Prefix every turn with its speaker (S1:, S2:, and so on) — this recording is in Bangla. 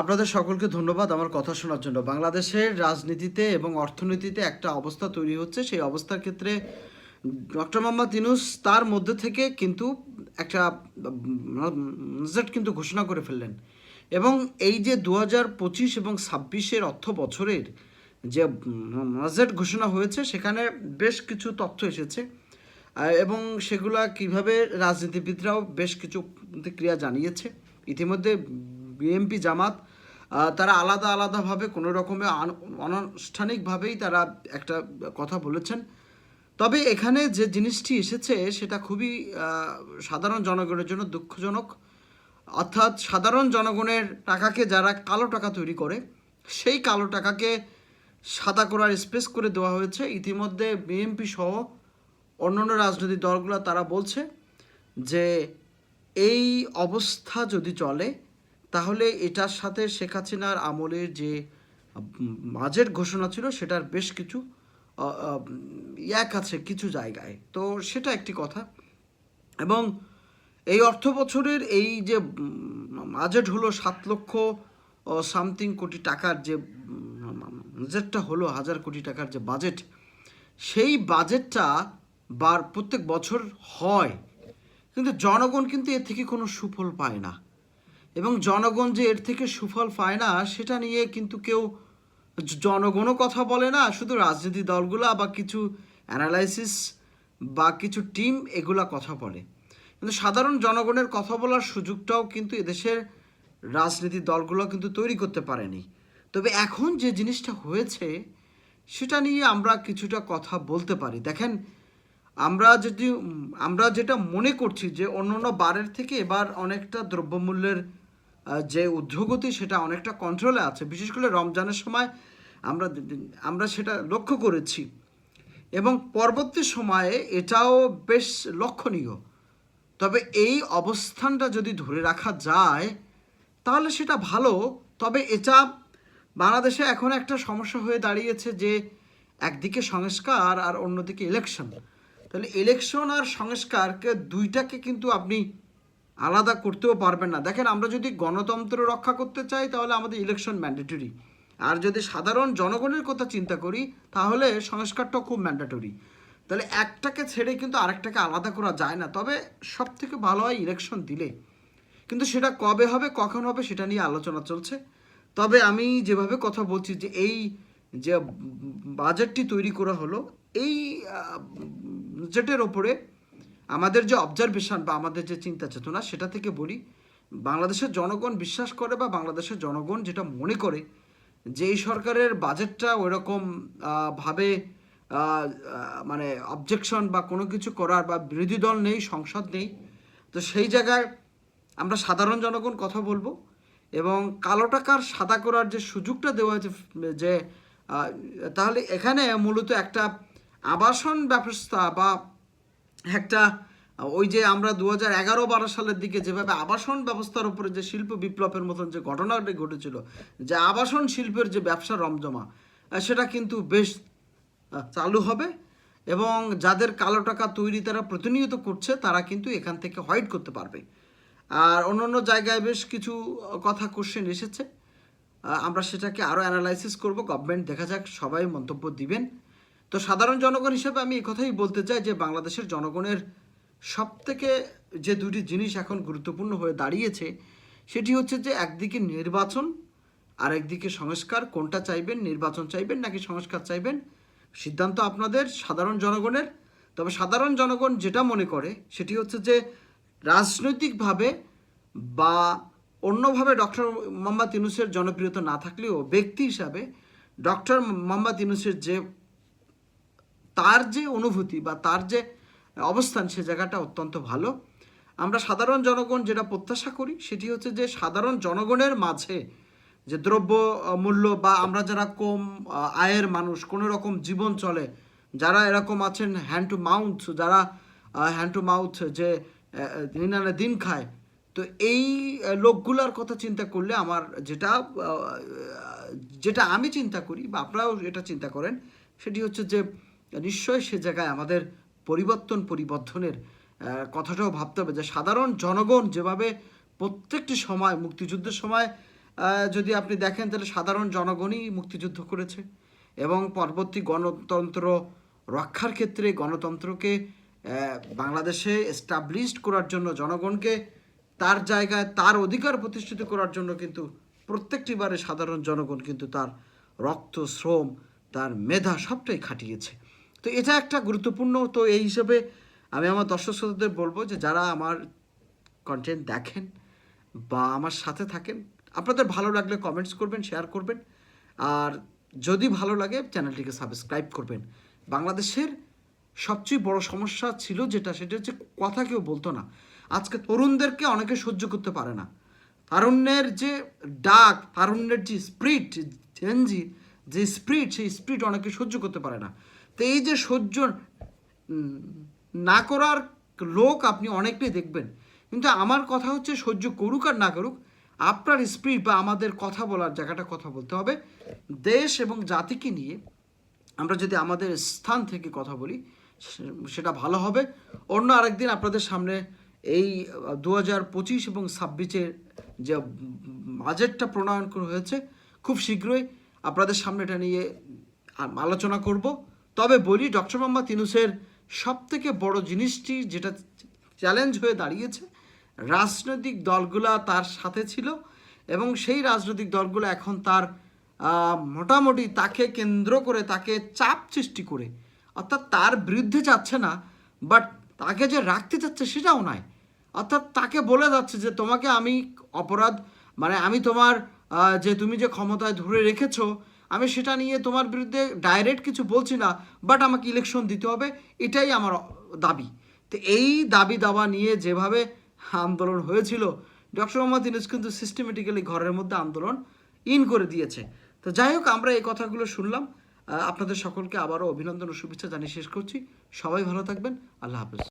S1: আপনাদের সকলকে ধন্যবাদ আমার কথা শোনার জন্য। বাংলাদেশের রাজনীতিতে এবং অর্থনীতিতে একটা অবস্থা তৈরি হচ্ছে। সেই অবস্থার ক্ষেত্রে ডক্টর মোহাম্মদ ইনুস তার মধ্যে থেকে কিন্তু একটা রেজাল্ট কিন্তু ঘোষণা করে ফেললেন। এবং এই যে দু হাজার পঁচিশ এবং ছাব্বিশের অর্থ বছরের যে বাজেট ঘোষণা হয়েছে, সেখানে বেশ কিছু তথ্য এসেছে। এবং সেগুলা কীভাবে রাজনীতিবিদরাও বেশ কিছু প্রতিক্রিয়া জানিয়েছে। ইতিমধ্যে বিএমপি জামাত তারা আলাদা আলাদাভাবে কোনো রকমে অনানুষ্ঠানিকভাবেই তারা একটা কথা বলেছেন। তবে এখানে যে জিনিসটি এসেছে সেটা খুবই সাধারণ জনগণের জন্য দুঃখজনক। অর্থাৎ সাধারণ জনগণের টাকাকে যারা কালো টাকা তৈরি করে, সেই কালো টাকাকে সাদা করার স্পেস করে দেওয়া হয়েছে। ইতিমধ্যে বিএনপি সহ অন্যান্য রাজনৈতিক দলগুলো তারা বলছে যে, এই অবস্থা যদি চলে তাহলে এটার সাথে শেখ হাসিনার আমলের যে বাজেট ঘোষণা ছিল সেটার বেশ কিছু এক আছে কিছু জায়গায়। তো সেটা একটি কথা। এবং এই অর্থ বছরের এই যে বাজেট হলো সাত লক্ষ সামথিং কোটি টাকার যে বাজেটটা হলো হাজার কোটি টাকার যে বাজেট, সেই বাজেটটা বার, প্রত্যেক বছর হয়। কিন্তু জনগণ কিন্তু এর থেকে কোনো সুফল পায় না। এবং জনগণ যে এর থেকে সুফল পায় না, সেটা নিয়ে কিন্তু কেউ জনগণও কথা বলে না। শুধু রাজনীতি দলগুলা বা কিছু অ্যানালাইসিস বা কিছু টিম এগুলা কথা বলে। কিন্তু সাধারণ জনগণের কথা বলার সুযোগটাও কিন্তু এদেশের রাজনীতি দলগুলো কিন্তু তৈরি করতে পারেনি। তবে এখন যে জিনিসটা হয়েছে, সেটা নিয়ে আমরা কিছুটা কথা বলতে পারি। দেখেন, আমরা যদি, আমরা যেটা মনে করছি যে অন্য অন্য বারের থেকে এবার অনেকটা দ্রব্যমূল্যের যে ঊর্ধ্বগতি সেটা অনেকটা কন্ট্রোলে আছে। বিশেষ করে রমজানের সময় আমরা আমরা সেটা লক্ষ্য করেছি। এবং পরবর্তী সময়ে এটাও বেশ লক্ষণীয়। তবে এই অবস্থানটা যদি ধরে রাখা যায়, তাহলে সেটা ভালো। তবে এটা বাংলাদেশে এখন একটা সমস্যা হয়ে দাঁড়িয়েছে যে একদিকে সংস্কার আর অন্যদিকে ইলেকশন তাহলে ইলেকশন আর সংস্কারকে দুইটাকে কিন্তু আপনি আলাদা করতেও পারবেন না। দেখেন, আমরা যদি গণতন্ত্র রক্ষা করতে চাই, তাহলে আমাদের ইলেকশন ম্যান্ডেটরি আর যদি সাধারণ জনগণের কথা চিন্তা করি, তাহলে সংস্কারটাও খুব ম্যান্ডেটরি তাহলে একটাকে ছেড়ে কিন্তু আরেকটাকে আলাদা করা যায় না। তবে সব থেকে ভালো হয় ইলেকশন দিলে। কিন্তু সেটা কবে হবে, কখন হবে, সেটা নিয়ে আলোচনা চলছে। তবে আমি যেভাবে কথা বলছি যে এই যে বাজেটটি তৈরি করা হলো, এই বাজেটের ওপরে আমাদের যে অবজারভেশন বা আমাদের যে চিন্তা চেতনা, সেটা থেকে বলি, বাংলাদেশের জনগণ বিশ্বাস করে বা বাংলাদেশের জনগণ যেটা মনে করে, যে এই সরকারের বাজেটটা ওইরকম ভাবে মানে অবজেকশন বা কোনো কিছু করার বা বিরোধী দল নেই, সংসদ নেই, তো সেই জায়গায় আমরা সাধারণ জনগণ কথা বলব এবং কালো টাকার সাদা করার যে সুযোগটা দেওয়া হয়েছে, যে তাহলে এখানে মূলত একটা আবাসন ব্যবস্থা বা একটা, ওই যে আমরা দু হাজার এগারো বারো সালের দিকে যেভাবে আবাসন ব্যবস্থার উপরে যে শিল্প বিপ্লবের মতন যে ঘটনাটি ঘটেছিল, যে আবাসন শিল্পের যে ব্যবসা রমজমা সেটা কিন্তু বেশ চালু হবে এবং যাদের কালো টাকা তৈরি তারা প্রতিনিয়ত করছে, তারা কিন্তু এখান থেকে হোয়াইট করতে পারবে। আর অন্যান্য জায়গায় বেশ কিছু কথা কোশ্চেন এসেছে। আমরা সেটাকে আরও অ্যানালাইসিস করব। গভর্নমেন্ট দেখা যাক, সবাই মন্তব্য দিবেন। তো সাধারণ জনগণ হিসেবে আমি এই কথাই বলতে চাই যে বাংলাদেশের জনগণের সব থেকে যে দুটি জিনিস এখন গুরুত্বপূর্ণ হয়ে দাঁড়িয়েছে, সেটি হচ্ছে যে একদিকে নির্বাচন আর একদিকে সংস্কার, কোনটা চাইবেন, নির্বাচন চাইবেন নাকি সংস্কার চাইবেন, সিদ্ধান্ত আপনাদের, সাধারণ জনগণের। তবে সাধারণ জনগণ যেটা মনে করে, সেটি হচ্ছে যে রাজনৈতিকভাবে বা অন্যভাবে ডক্টর মোহাম্মদ ইউনুসের জনপ্রিয়তা না থাকলেও ব্যক্তি হিসাবে ডক্টর মোহাম্মদ ইউনুসের যে তার যে অনুভূতি বা তার যে অবস্থান সে জায়গাটা অত্যন্ত ভালো। আমরা সাধারণ জনগণ যেটা প্রত্যাশা করি সেটি হচ্ছে যে সাধারণ জনগণের মাঝে যে দ্রব্য মূল্য বা আমরা যারা কম আয়ের মানুষ, কোনো রকম জীবন চলে, যারা এরকম আছেন হ্যান্ড টু মাউথ যারা হ্যান্ড টু মাউথ যে দিন দিন খায়, তো এই লোকগুলার কথা চিন্তা করলে আমার যেটা যেটা আমি চিন্তা করি বা আপনারাও এটা চিন্তা করেন, সেটি হচ্ছে যে নিশ্চয়ই সে জায়গায় আমাদের পরিবর্তন, পরিবর্ধনের কথাটাও ভাবতে হবে যে সাধারণ জনগণ যেভাবে প্রত্যেকটি সময় মুক্তিযুদ্ধের সময় যদি আপনি দেখেন তাহলে সাধারণ জনগণই মুক্তিযুদ্ধ করেছে এবং পরবর্তী গণতন্ত্র রক্ষার ক্ষেত্রে গণতন্ত্রকে বাংলাদেশে এস্টাবলিশড করার জন্য, জনগণকে তার জায়গায় তার অধিকার প্রতিষ্ঠিত করার জন্য কিন্তু প্রত্যেকটি বারে সাধারণ জনগণ কিন্তু তার রক্ত, শ্রম, তার মেধা সবটাই খাটিয়েছে। তো এটা একটা গুরুত্বপূর্ণ, তো এই হিসেবে আমি আমার দর্শক শ্রোতাদের বলব যে যারা আমার কন্টেন্ট দেখেন বা আমার সাথে থাকেন, আপনাদের ভালো লাগলে কমেন্টস করবেন শেয়ার করবেন। আর যদি ভালো লাগে চ্যানেলটিকে সাবস্ক্রাইব করবেন। বাংলাদেশের সবচেয়ে বড় সমস্যা ছিল যেটা, সেটা হচ্ছে কথা কেউ বলতো না। আজকে তরুণদেরকে অনেকে সহ্য করতে পারে না। তারুণ্যের যে ডাক, তারুণ্যের যে স্প্রিট চেঞ্জি যে স্প্রিট সেই স্প্রিট অনেকে সহ্য করতে পারে না। তো এই যে সহ্য না করার লোক আপনি অনেকটাই দেখবেন। কিন্তু আমার কথা হচ্ছে সহ্য করুক আর না করুক, আপনার স্পিড বা আমাদের কথা বলার জায়গাটা কথা বলতে হবে। দেশ এবং জাতিকে নিয়ে আমরা যদি আমাদের স্থান থেকে কথা বলি, সেটা ভালো হবে। অন্য আরেকদিন আপনাদের সামনে এই দু হাজার পঁচিশ এবং ছাব্বিশের যে বাজেটটা প্রণয়ন করা হয়েছে, খুব শীঘ্রই আপনাদের সামনে এটা নিয়ে আলোচনা করব। তবে বলি, ডক্টর মোহাম্মদ সব থেকে বড় জিনিসটি যেটা চ্যালেঞ্জ হয়ে দাঁড়িয়েছে, রাজনৈতিক দলগুলা তার সাথে ছিল এবং সেই রাজনৈতিক দলগুলো এখন তার মোটামুটি তাকে কেন্দ্র করে তাকে চাপ সৃষ্টি করে। অর্থাৎ তার বিরুদ্ধে যাচ্ছে না, বাট তাকে যে রাখতে চাচ্ছে সেটাও নয়। অর্থাৎ তাকে বলে যাচ্ছে যে, তোমাকে আমি অপরাধ মানে আমি তোমার যে তুমি যে ক্ষমতায় ধরে রেখেছো আমি সেটা নিয়ে তোমার বিরুদ্ধে ডাইরেক্ট কিছু বলছি না বাট আমাকে ইলেকশন দিতে হবে, এটাই আমার দাবি। তো এই দাবি দাবা নিয়ে যেভাবে আন্দোলন হয়েছিল ডক্টর মোহাম্মদ ইউনুস কিন্তু সিস্টেমেটিক্যালি ঘরের মধ্যে আন্দোলন ইন করে দিয়েছে। তো যাই হোক, আমরা এই কথাগুলো শুনলাম। আপনাদের সকলকে আবারও অভিনন্দন ও শুভেচ্ছা জানিয়ে শেষ করছি। সবাই ভালো থাকবেন। আল্লাহ হাফেজ।